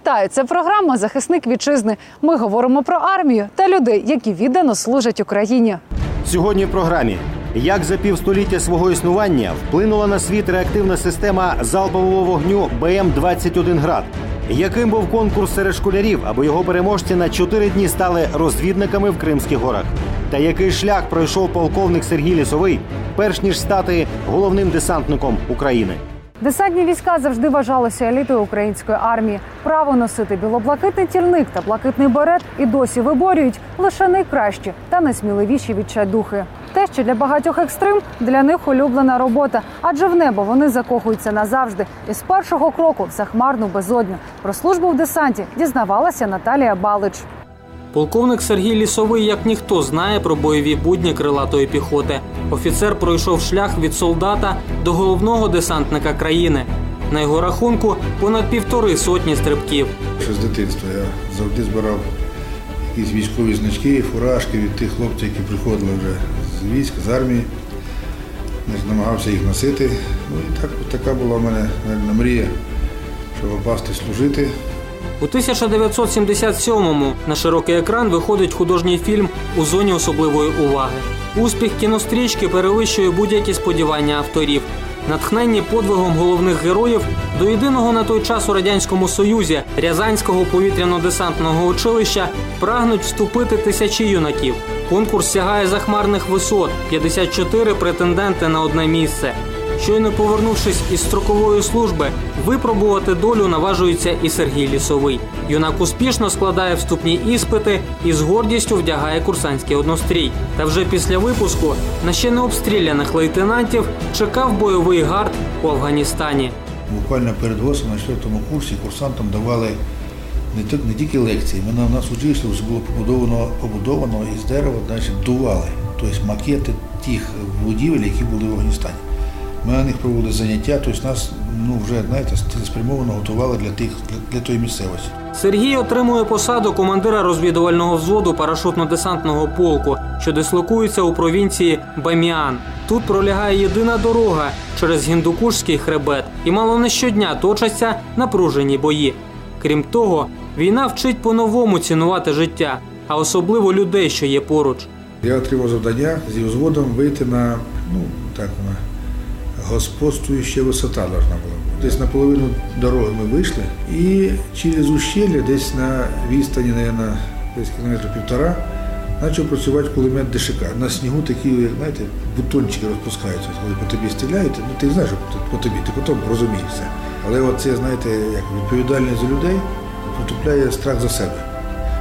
Вітаю! Це програма Захисник вітчизни. Ми говоримо про армію та людей, які віддано служать Україні. Сьогодні в програмі як за півстоліття свого існування вплинула на світ реактивна система залпового вогню БМ-21 град. Яким був конкурс серед школярів, аби його переможці на чотири дні стали розвідниками в Кримських горах? Та який шлях пройшов полковник Сергій Лісовий, перш ніж стати головним десантником України? Десантні війська завжди вважалися елітою української армії. Право носити білоблакитний тільник та блакитний берет і досі виборюють лише найкращі та найсміливіші відчайдухи. Те, що для багатьох екстрим, для них улюблена робота, адже в небо вони закохуються назавжди. І з першого кроку в захмарну безодню про службу в десанті дізнавалася Наталія Балич. Полковник Сергій Лісовий, як ніхто, знає про бойові будні крилатої піхоти. Офіцер пройшов шлях від солдата до головного десантника країни. На його рахунку понад півтори сотні стрибків. Ще з дитинства я завжди збирав якісь військові значки, фуражки від тих хлопців, які приходили вже з військ, з армії. Намагався їх носити. Ну і так, така була в мене мрія, щоб попасти служити. У 1977-му на широкий екран виходить художній фільм у зоні особливої уваги. Успіх кінострічки перевищує будь-які сподівання авторів. Натхненні подвигом головних героїв до єдиного на той час у радянському союзі Рязанського повітряно-десантного училища прагнуть вступити тисячі юнаків. Конкурс сягає захмарних висот 54 претенденти на одне місце. Щойно повернувшись із строкової служби, випробувати долю наважується і Сергій Лісовий. Юнак успішно складає вступні іспити і з гордістю вдягає курсантський однострій. Та вже після випуску на ще не обстріляних лейтенантів чекав бойовий гард у Афганістані. Буквально перед ГОСом на четвертому курсі курсантам давали не, тільки- не тільки лекції, ми на нас училище було побудовано, побудовано із дерева, значить, дували, тобто макети тих будівель, які були в Афганістані. Ми на них проводили заняття, тобто нас ну, вже знаєте, цілеспрямовано готували для, тих, для, для тої місцевості. Сергій отримує посаду командира розвідувального взводу парашутно-десантного полку, що дислокується у провінції Баміан. Тут пролягає єдина дорога через гіндукушський хребет, і мало не щодня точаться напружені бої. Крім того, війна вчить по-новому цінувати життя, а особливо людей, що є поруч. Я отримав завдання зі взводом вийти на, ну, так вона, господствуюча висота должна була бути. Десь на половину дороги ми вийшли і через ущелля, десь на відстані, наверное, десь кілометра півтора, почав працювати кулемет ДШК. На снігу такі, як знаєте, бутончики розпускаються, коли по тобі стріляють, ну ти знаєш, по- тобі, ти потім розумієш це. Але от це, знаєте, як відповідальність за людей потупляє страх за себе.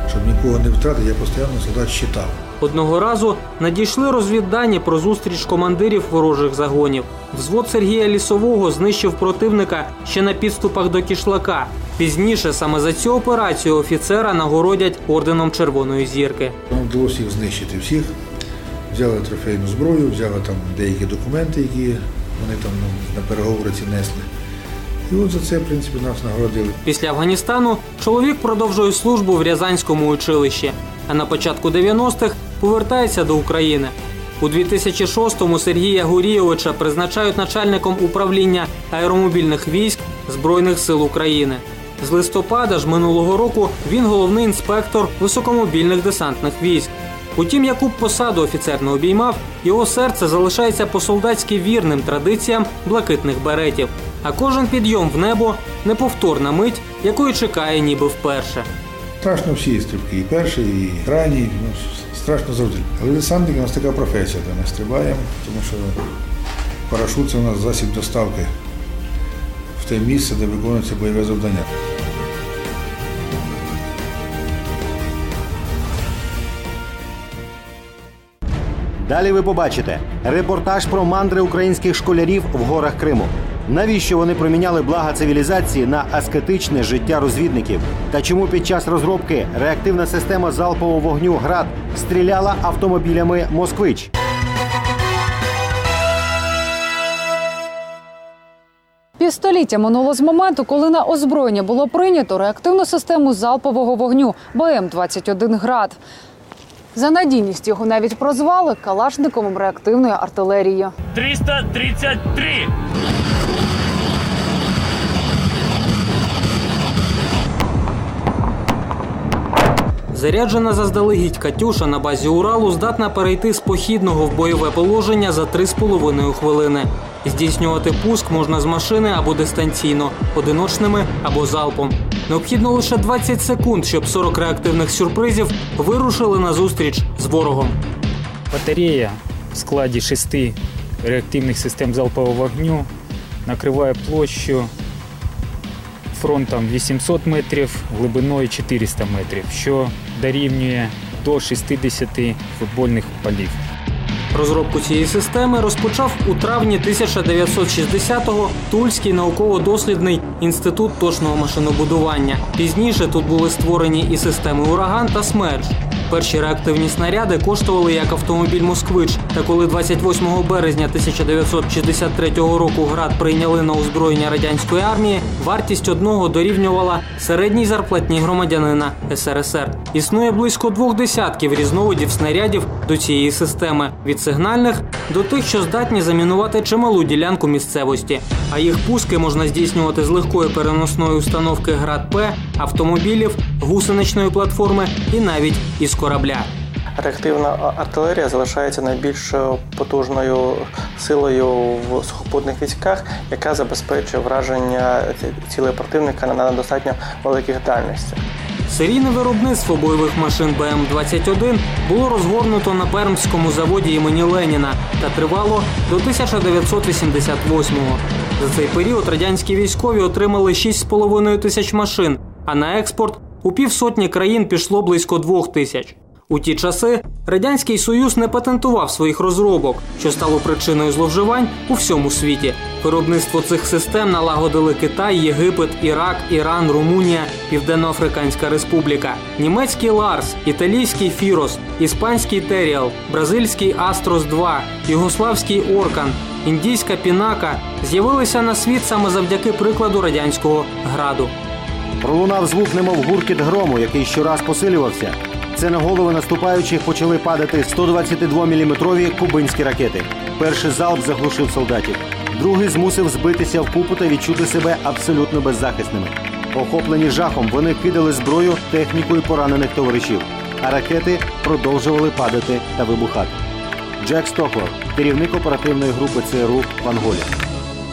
Щоб нікого не втратити, я постійно солдат щитав. Одного разу надійшли розвіддані про зустріч командирів ворожих загонів. Взвод Сергія Лісового знищив противника ще на підступах до кішлака. Пізніше саме за цю операцію офіцера нагородять орденом Червоної зірки. Нам вдалося їх знищити всіх. Взяли трофейну зброю, взяли там деякі документи, які вони там ну, на переговори ці несли. І от за це, в принципі, нас нагородили. Після Афганістану чоловік продовжує службу в Рязанському училищі, а на початку 90-х повертається до України. У 2006-му Сергія Гурійовича призначають начальником управління аеромобільних військ Збройних сил України. З листопада ж минулого року він головний інспектор високомобільних десантних військ. Утім, яку б посаду офіцер не обіймав, його серце залишається по-солдатськи вірним традиціям блакитних беретів. А кожен підйом в небо неповторна мить, якої чекає ніби вперше. Страшно всі стрибки, і перший, і крайній, ну, страшно завжди. Але десантники у нас така професія, де ми стрибаємо, тому що парашут це у нас засіб доставки в те місце, де виконується бойове завдання. Далі ви побачите репортаж про мандри українських школярів в горах Криму. Навіщо вони проміняли блага цивілізації на аскетичне життя розвідників? Та чому під час розробки реактивна система залпового вогню ГРАД стріляла автомобілями Москвич? Півстоліття минуло з моменту, коли на озброєння було прийнято реактивну систему залпового вогню БМ-21 град. За надійність його навіть прозвали калашниковим реактивної артилерії. 333. Заряджена заздалегідь Катюша на базі Уралу здатна перейти з похідного в бойове положення за 3,5 хвилини. Здійснювати пуск можна з машини або дистанційно, одиночними або залпом. Необхідно лише 20 секунд, щоб 40 реактивних сюрпризів вирушили на зустріч з ворогом. Батарея в складі шести реактивних систем залпового вогню накриває площу фронтом 800 метрів, глибиною 400 метрів, що дорівнює до 60 футбольних полів. Розробку цієї системи розпочав у травні 1960-го Тульський науково-дослідний інститут точного машинобудування. Пізніше тут були створені і системи ураган та смерч. Перші реактивні снаряди коштували як автомобіль Москвич. Та коли 28 березня 1963 року град прийняли на озброєння радянської армії, вартість одного дорівнювала середній зарплатні громадянина СРСР. Існує близько двох десятків різновидів снарядів до цієї системи від сигнальних до тих, що здатні замінувати чималу ділянку місцевості. А їх пуски можна здійснювати з легкої переносної установки град П, автомобілів, гусеничної платформи і навіть із корабля. Реактивна артилерія залишається найбільш е, потужною силою в сухопутних військах, яка забезпечує враження ці- цілей противника на- на достатньо великих дальностях. Серійне виробництво бойових машин БМ-21 було розгорнуто на Пермському заводі імені Леніна та тривало до 1988-го. За цей період радянські військові отримали 6,5 тисяч машин, а на експорт у півсотні країн пішло близько двох тисяч. У ті часи радянський союз не патентував своїх розробок, що стало причиною зловживань у всьому світі. Виробництво цих систем налагодили Китай, Єгипет, Ірак, Іран, Румунія, Південно-Африканська Республіка, німецький Ларс, італійський Фірос, іспанський Теріал, бразильський Астрос 2, югославський Оркан, індійська Пінака з'явилися на світ саме завдяки прикладу радянського граду. Пролунав звук, немов гуркіт грому, який щораз посилювався. Це на голови наступаючих почали падати 122-мм кубинські ракети. Перший залп заглушив солдатів. Другий змусив збитися в купу та відчути себе абсолютно беззахисними. Охоплені жахом, вони кидали зброю, техніку і поранених товаришів, а ракети продовжували падати та вибухати. Джек Стоквелл, керівник оперативної групи ЦРУ в Анголі.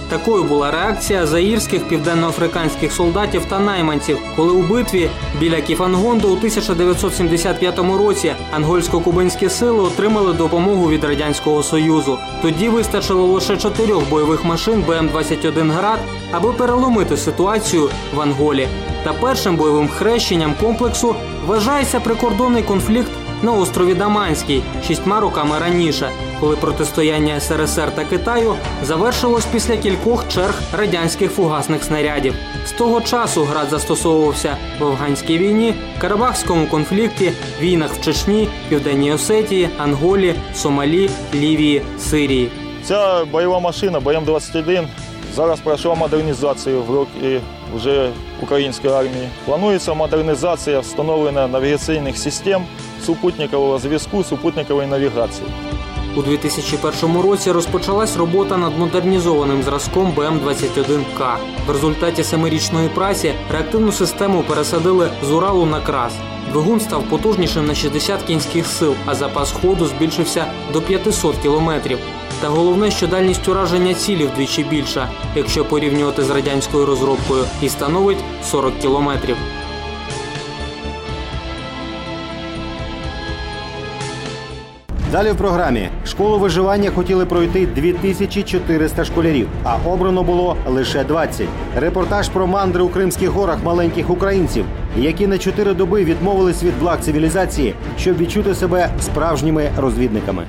Такою була реакція заїрських південноафриканських солдатів та найманців, коли у битві біля Кіфангонду у 1975 році ангольсько-кубинські сили отримали допомогу від радянського союзу. Тоді вистачило лише чотирьох бойових машин БМ-21 град, аби переломити ситуацію в Анголі. Та першим бойовим хрещенням комплексу вважається прикордонний конфлікт на острові Даманський шістьма роками раніше, коли протистояння СРСР та Китаю завершилось після кількох черг радянських фугасних снарядів. З того часу град застосовувався в афганській війні, Карабахському конфлікті, війнах в Чечні, Південній Осетії, Анголі, Сомалі, Лівії, Сирії. Ця бойова машина БМ-21 зараз пройшла модернізацію в роки вже української армії. Планується модернізація встановлення навігаційних систем, супутникового зв'язку, супутникової навігації. У 2001 році розпочалась робота над модернізованим зразком БМ-21К. В результаті семирічної праці реактивну систему пересадили з Уралу на крас. Двигун став потужнішим на 60 кінських сил, а запас ходу збільшився до 500 кілометрів. Та головне, що дальність ураження цілі вдвічі більша, якщо порівнювати з радянською розробкою, і становить 40 кілометрів. Далі в програмі школу виживання хотіли пройти 2400 школярів, а обрано було лише 20. Репортаж про мандри у Кримських горах маленьких українців, які на чотири доби відмовились від благ цивілізації, щоб відчути себе справжніми розвідниками.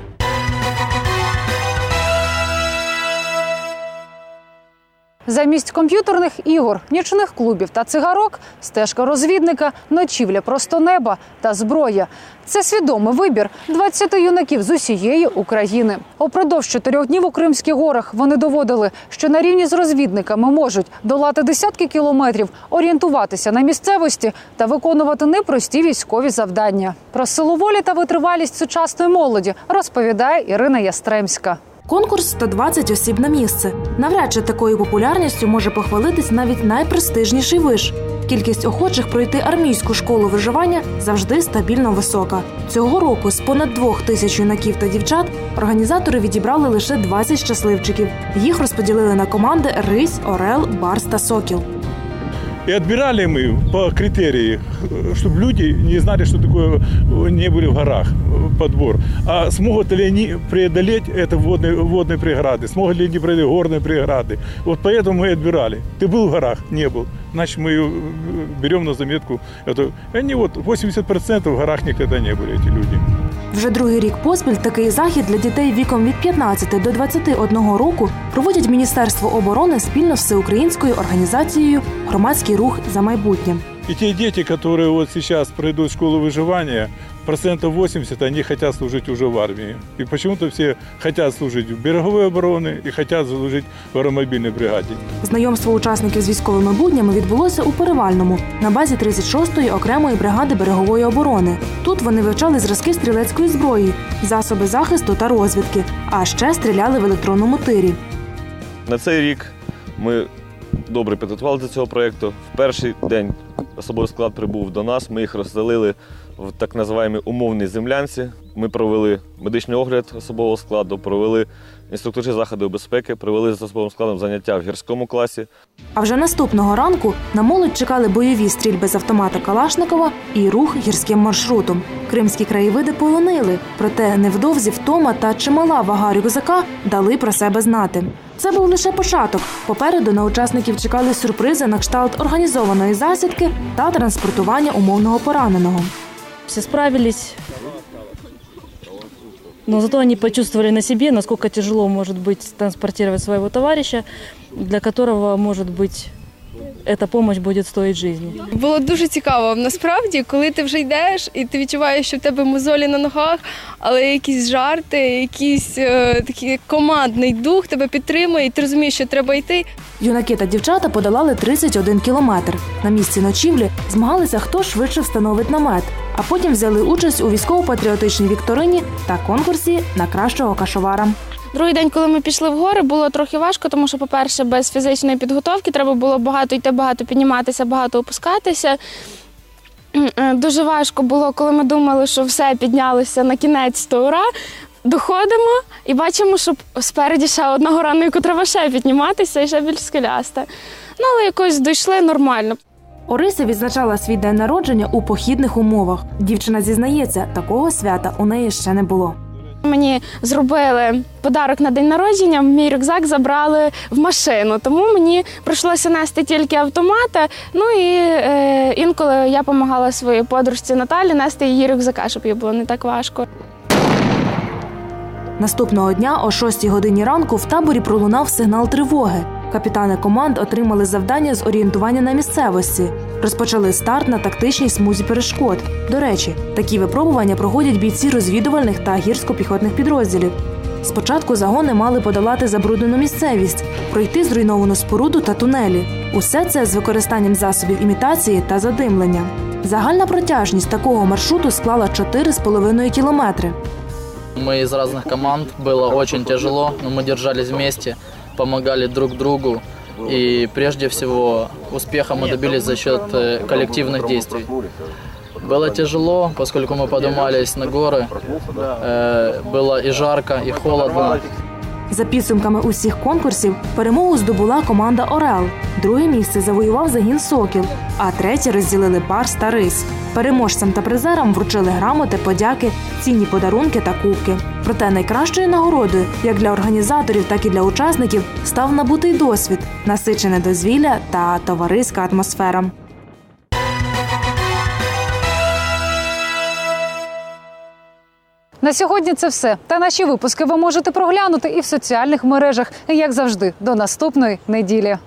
Замість комп'ютерних ігор, нічних клубів та цигарок, стежка розвідника, ночівля просто неба та зброя. Це свідомий вибір 20 юнаків з усієї України. Упродовж чотирьох днів у Кримських горах вони доводили, що на рівні з розвідниками можуть долати десятки кілометрів, орієнтуватися на місцевості та виконувати непрості військові завдання. Про силу волі та витривалість сучасної молоді розповідає Ірина Ястремська. Конкурс 120 осіб на місце. Навряд чи такою популярністю може похвалитись навіть найпрестижніший виш. Кількість охочих пройти армійську школу виживання завжди стабільно висока. Цього року з понад двох тисяч юнаків та дівчат організатори відібрали лише 20 щасливчиків. Їх розподілили на команди Рись, Орел, Барс та Сокіл. И отбирали мы по критерии, чтобы люди не знали, что такое не были в горах э, подбор. А смогут ли они преодолеть это водные, водные преграды, смогут ли они преодолеть горные преграды. Вот поэтому мы и отбирали. Ты был в горах? Не был. Значит, мы э, берем на заметку. Это. Они вот 80% в горах никогда не были, эти люди. Вже другий рік поспіль такий захід для дітей віком від 15 до 21 року проводять Міністерство оборони спільно з всеукраїнською організацією Громадський рух за майбутнє. И те дети, которые вот сейчас пройдут школу выживания, процентов 80 они хотят служить уже в армии. И почему-то все хотят служить в береговой обороне и хотят служить в аэромобильной бригаде. Знайомство учасників з військовими буднями відбулося у Перевальному на базі 36-ї окремої бригади берегової оборони. Тут вони вивчали зразки стрілецької зброї, засоби захисту та розвідки, а ще стріляли в електронному тирі. На цей рік ми добре підготували до цього проєкту. В перший день особовий склад прибув до нас. Ми їх розселили в так називаємо умовній землянці. Ми провели медичний огляд особового складу, провели інструктажі заходів безпеки, провели з особовим складом заняття в гірському класі. А вже наступного ранку на молодь чекали бойові стрільби з автомата Калашникова і рух гірським маршрутом. Кримські краєвиди полонили, проте невдовзі втома та чимала вага рюкзака дали про себе знати. Це був лише початок. Попереду на учасників чекали сюрпризи на кшталт організованої засідки та транспортування умовного пораненого. Все справились. Но зато они почувствовали на себе, насколько тяжело может быть транспортировать своего товарища, для которого, может быть, эта помощь будет стоить жизни. Було дуже цікаво. Насправді, коли ти вже йдеш і ти відчуваєш, що в тебе мозолі на ногах, але якісь жарти, якийсь е, такий командний дух тебе підтримує, і ти розумієш, що треба йти. Юнаки та дівчата подолали 31 кілометр. На місці ночівлі змагалися, хто швидше встановить намет, а потім взяли участь у військово-патріотичній вікторині та конкурсі на кращого кашовара. Другий день, коли ми пішли в гори, було трохи важко, тому що, по-перше, без фізичної підготовки треба було багато йти, багато підніматися, багато опускатися. Е, Дуже важко було, коли ми думали, що все піднялося на кінець, то ура. Доходимо і бачимо, що спереді ще одна гора, на яку треба ще підніматися і ще більш скеляста. Ну, але якось дійшли нормально. Орися відзначала свій день народження у похідних умовах. Дівчина зізнається, такого свята у неї ще не було. Мені зробили подарок на день народження. Мій рюкзак забрали в машину, тому мені прийшлося нести тільки автомата. Ну і е, інколи я допомагала своїй подружці Наталі нести її рюкзака, щоб їй було не так важко. Наступного дня о 6 годині ранку в таборі пролунав сигнал тривоги Капітани команд отримали завдання з орієнтування на місцевості. Розпочали старт на тактичній смузі перешкод. До речі, такі випробування проходять бійці розвідувальних та гірсько-піхотних підрозділів. Спочатку загони мали подолати забруднену місцевість, пройти зруйновану споруду та тунелі. Усе це з використанням засобів імітації та задимлення. Загальна протяжність такого маршруту склала 4,5 кілометри. Мы из разных команд, было очень тяжело, но мы держались вместе, Помогали друг другу. И прежде всего успеха мы добились за счет э, коллективных действий. Было тяжело, поскольку мы поднимались на горы, э, было и жарко, и холодно. За підсумками усіх конкурсів перемогу здобула команда Орел. Друге місце завоював загін Сокіл, а третє розділили Барс та Рись. Переможцям та призерам вручили грамоти, подяки, цінні подарунки та кубки. Проте найкращою нагородою, як для організаторів, так і для учасників, став набутий досвід, насичене дозвілля та товариська атмосфера. На сьогодні це все. Та наші випуски ви можете проглянути і в соціальних мережах. Як завжди, до наступної неділі.